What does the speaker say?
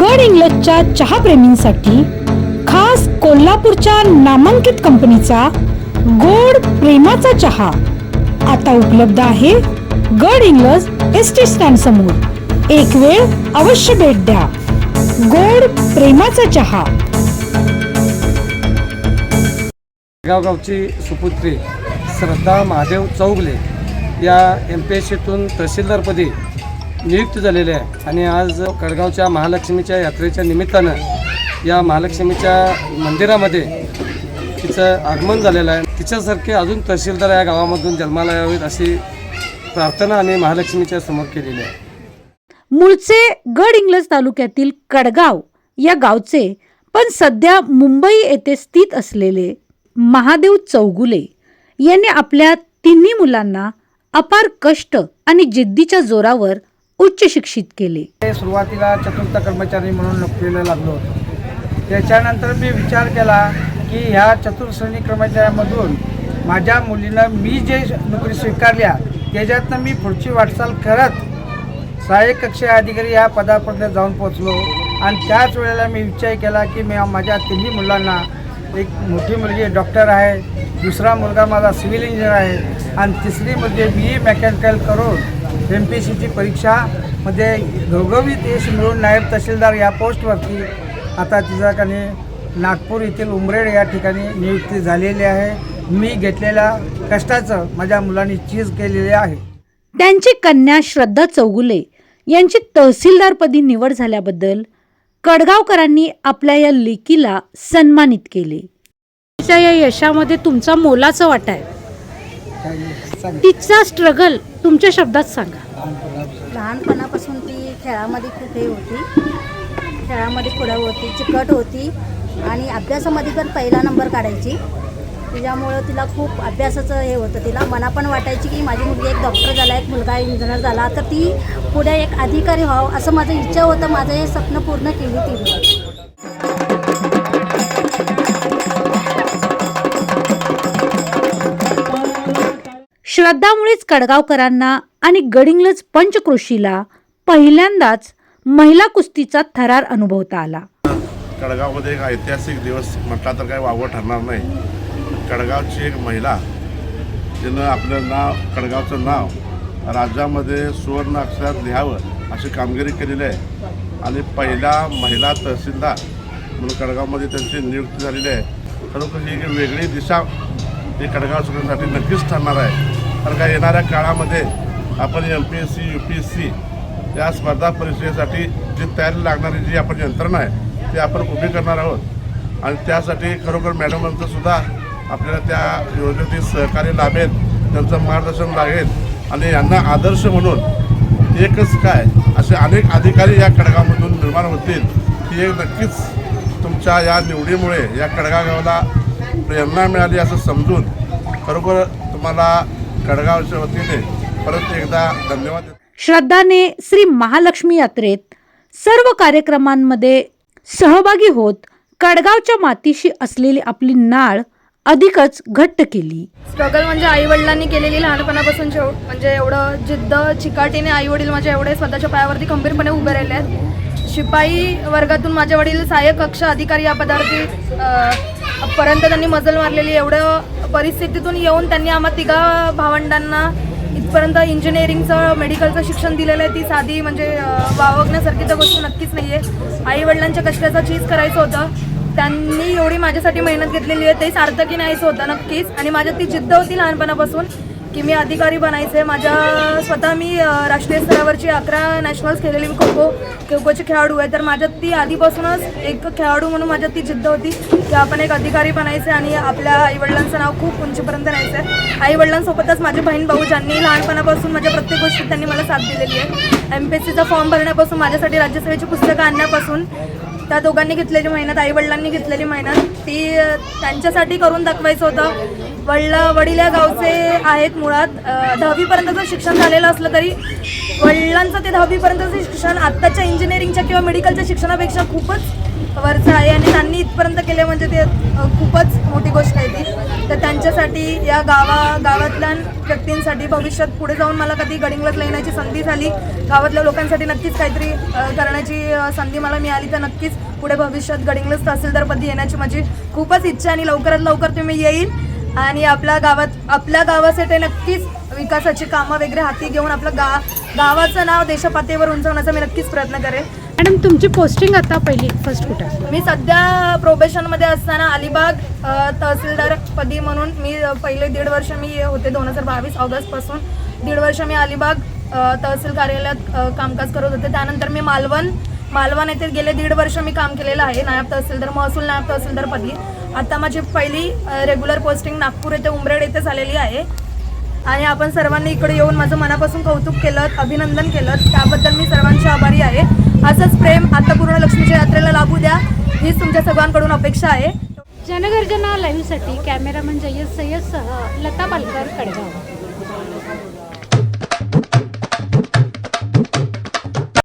गड इंग्लजच्या चहाप्रेमींसाठी खास कोल्हापूरच्या नामांकित कंपनीचा गोड प्रेमाचा चहा आता उपलब्ध आहे गड इंग्लज एस टी स्टँड समोर. एक वेळ अवश्य भेट द्या. गोड प्रेमाचा चहा. गावगावची सुपुत्री श्रद्धा महादेव चौगले या एम पी एस सीतून तहसीलदारपदी नियुक्त झालेले आहे. आणि आज कडगावच्या महालक्ष्मीच्या यात्रेच्या निमित्तानं या महालक्ष्मीच्या मंदिरामध्ये तिचं आगमन झालेलं आहे. तिच्यासारखे अजून तहसीलदार या गावामधून जन्माला यावेत अशी प्रार्थना आम्ही महालक्ष्मीच्या समोर केलेली आहे. मूळचे गड इंग्लज तालुक्यातील कडगाव या गावचे पण सध्या मुंबई येथे स्थित असलेले महादेव चौगुले यांनी आपल्या तिन्ही मुलांना अपार कष्ट आणि जिद्दीच्या जोरावर उच्च शिक्षित केले. ते सुरुवातीला चतुर्थ कर्मचारी म्हणून नोकरीला लागलो होतो. त्याच्यानंतर मी विचार केला की ह्या चतुर्श्रेणी कर्मचाऱ्यामधून माझ्या मुलीनं मी जे नोकरी स्वीकारल्या त्याच्यातनं मी पुढची वाटचाल करत सहाय्यक कक्षा अधिकारी या पदापर्यंत जाऊन पोचलो आणि त्याच वेळेला मी विचार केला की मी माझ्या तिन्ही मुलांना एक मोठी मुलगी डॉक्टर आहे. दुसरा मुलगा माझा सिव्हिल इंजिनियर आहे. आणि तिसरी म्हणजे बी ई मेकॅनिकल करून एम पी सीची परीक्षामध्ये घवघवीत यश मिळून नायब तहसीलदार या पोस्टवरती आता तिचा काने नागपूर येथील उमरेड या ठिकाणी नियुक्ती झालेली आहे. मी घेतलेल्या कष्टाचं माझ्या मुलांनी चीज केलेली आहे. त्यांची कन्या श्रद्धा चौगुले यांची तहसीलदारपदी निवड झाल्याबद्दल कडगावकरांनी आपल्या या लेकीला सन्मानित केले. तिच्या या यशामध्ये तुमचा मोलाचा वाटा आहे. तिचा स्ट्रगल तुमच्या शब्दात सांगा. लहानपणापासून ती खेळामध्ये खूप हे होती. खेळामध्ये पुढं होती चिकट होती आणि अभ्यासामध्ये पण पहिला नंबर काढायची. त्याच्यामुळं तिला खूप अभ्यासाचं हे होतं. तिला मला पण वाटायची की माझी मुलगी एक डॉक्टर झाला एक मुलगा इंजिनियर झाला. तर ती पुढे एक अधिकारी व्हावं असं माझं इच्छा होतं. माझं हे स्वप्न पूर्ण केली तिने. श्रद्धामुळेच कडगावकरांना आणि गडिंगलज पंचकृषीला पहिल्यांदाच महिला कुस्तीचा थरार अनुभवता आला. कडगावमध्ये एक ऐतिहासिक दिवस म्हटला तर काही वावं ठरणार नाही. कडगावची एक महिला तिनं आपलं नाव कडगावचं नाव राज्यामध्ये सुवर्ण अक्षरात लिहावं अशी कामगिरी केलेली आहे. आणि पहिला महिला तहसीलदार म्हणून कडगावमध्ये त्यांची नियुक्ती झालेली आहे. खरोखर ही एक वेगळी दिशा ही कडगाव सुधारण्यासाठी नक्कीच ठरणार आहे. कारण का येणाऱ्या काळामध्ये आपण M P S C U P S C या स्पर्धा परीक्षेसाठी जी तयारी लागणारी जी आपण यंत्रणा आहे ती आपण उभी करणार आहोत. आणि त्यासाठी खरोखर मॅडमांचं सुद्धा आपल्याला त्या योजनेतील सहकार्य लाभेल त्यांचं मार्गदर्शन लागेल. आणि यांना आदर्श म्हणून एकच काय असे अनेक अधिकारी या कडगावमधून निर्माण होतील ही एक नक्कीच तुमच्या या निवडीमुळे या खडगा गावाला प्रेरणा मिळाली असं समजून खरोखर तुम्हाला कडगावच्या वतीने परत एकदा धन्यवाद. श्रद्धाने श्री महालक्ष्मी यात्रेत सर्व कार्यक्रमांमध्ये सहभागी होत कडगावच्या मातीशी असलेली आपली नाळ अधिकच घट्ट केली स्ट्रगल म्हणजे आई वडिलांनी केलेली लहानपणापासून म्हणजे एवढं जिद्द चिकाटीने आई वडील माझे एवढे स्वतःच्या पायावरती खंबीरपणे उभे राहिले आहेत शिपाई वर्गातून माझे वडील सहाय्यक कक्ष अधिकारी या पदावरती अ, पर्यंत त्यांनी मजल मारलेली एवढं परिस्थितीतून येऊन त्यांनी आम्हा तिघा भावंडांना इथपर्यंत इंजिनिअरिंगचं मेडिकलचं शिक्षण दिलेलं आहे. ती साधी म्हणजे वावगण्यासारखी तर गोष्ट नक्कीच नाही आहे आईवडिलांच्या कष्टाचं कष्टाचा चीज करायचं होतं. त्यांनी एवढी माझ्यासाठी मेहनत घेतलेली आहे. ते सार्थकी नाहीचं होतं नक्कीच. आणि माझ्यात ती जिद्द होती लहानपणापासून. की मी अधिकारी बनायचे. माझ्या स्वतः मी राष्ट्रीय स्तरावरची अकरा नॅशनल्स खेळलेली मी खो खो खो खोचे खेळाडू आहे. तर माझ्यात ती आधीपासूनच एक खेळाडू म्हणून माझ्यात ती जिद्द होती की आपण एक अधिकारी बनायचे आणि आपल्या आईवडिलांचं नाव खूप उंचीपर्यंत न्यायचं आहे आईवडिलांसोबतच माझे बहीण भाऊ ज्यांनी लहानपणापासून माझ्या प्रत्येक गोष्टीत त्यांनी मला साथ दिलेली आहे. एम पी एस सीचा फॉर्म भरण्यापासून माझ्यासाठी राज्यसेवेची पुस्तकं आणण्यापासून त्या दोघांनी घेतलेली मेहनत आईवडिलांनी घेतलेली मेहनत ती त्यांच्यासाठी करून दाखवायचं होतं. वडील वडील या गावचे आहेत मुळात. दहावीपर्यंतचं शिक्षण झालेलं असलं तरी वडिलांचं ते दहावीपर्यंतचं शिक्षण आत्ताच्या इंजिनिअरिंगच्या किंवा मेडिकलच्या शिक्षणापेक्षा खूपच वरचं आहे आणि त्यांनी इथपर्यंत केले म्हणजे ते खूपच मोठी गोष्ट आहे ती. तर त्यांच्यासाठी या गावा गावातल्या व्यक्तींसाठी भविष्यात पुढे जाऊन मला कधी गडिंगलातला येण्याची संधी झाली गावातल्या लोकांसाठी नक्कीच काहीतरी करण्याची संधी मला मिळाली तर नक्कीच पुढे भविष्यात गडिंग्लज तहसीलदारपदी येण्याची माझी खूपच इच्छा आणि लवकरात लवकर तुम्ही येईल आणि आपल्या गावात आपल्या गावासाठी नक्कीच विकासाची कामं वगैरे हाती घेऊन आपलं गा गावाचं नाव देशपातळीवर उंचवण्याचा मी नक्कीच प्रयत्न करेन. मॅडम तुमची पोस्टिंग आता पहिली फर्स्ट कुठे? मी सध्या प्रोबेशनमध्ये असताना अलिबाग तहसीलदार पदी म्हणून मी पहिले दीड वर्ष मी होते दोन हजार बावीस ऑगस्टपासून दीड वर्ष मी अलिबाग तहसील कार्यालयात कामकाज करत होते. त्यानंतर मी मालवण मालवण येथे गेले दीड वर्ष मी काम केलेलं आहे. नायब तहसीलदार महसूल नायब तहसीलदार पदी. आता माझी पहिली रेग्युलर पोस्टिंग नागपूर येथे उमरेड येथे झालेली आहे. आणि आपण सर्वांनी इकडे येऊन माझं मनापासून कौतुक केलं अभिनंदन केलं. त्याबद्दल मी सर्वांची आभारी आहे. असंच प्रेम आता पूर्ण लक्ष्मीच्या यात्रेला लागू द्या. हीच तुमच्या सर्वांकडून अपेक्षा आहे. जनगर्जना लाईव्हसाठी कॅमेरामन जय्यद सय्यदसह लता पालकर कडगाव.